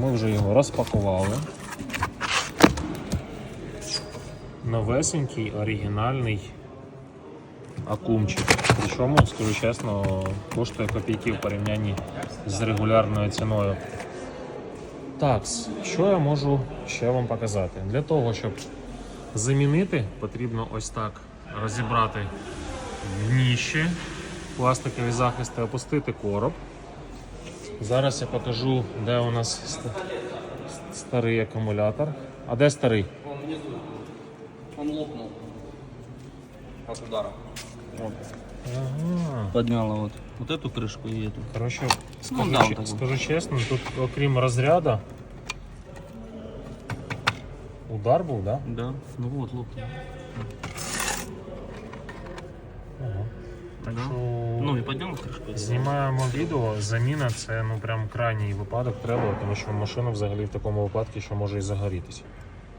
Ми вже його розпакували. Новесенький оригінальний акумчик. Причому, скажу чесно, коштує копійки в порівнянні з регулярною ціною. Так, що я можу ще вам показати? Для того, щоб замінити, потрібно ось так розібрати дніще, пластикові захисти, опустити короб. Зараз я покажу, де у нас ст- старий акумулятор. А де старий? Он внизу. Он лопнул. От удара. Ага. Подняла вот, вот эту крышку и эту. Коротше, Ну, скажу, да, че- вот так. скажу чесно, тут окрім розряду. Удар був, так? Да? Да. Ну вот, лопнул. Ага. Так Да. що Ну пойдемо знімаємо відео. Заміна це ну прям крайній випадок треба, тому що машина взагалі в такому випадку що може і загорітися.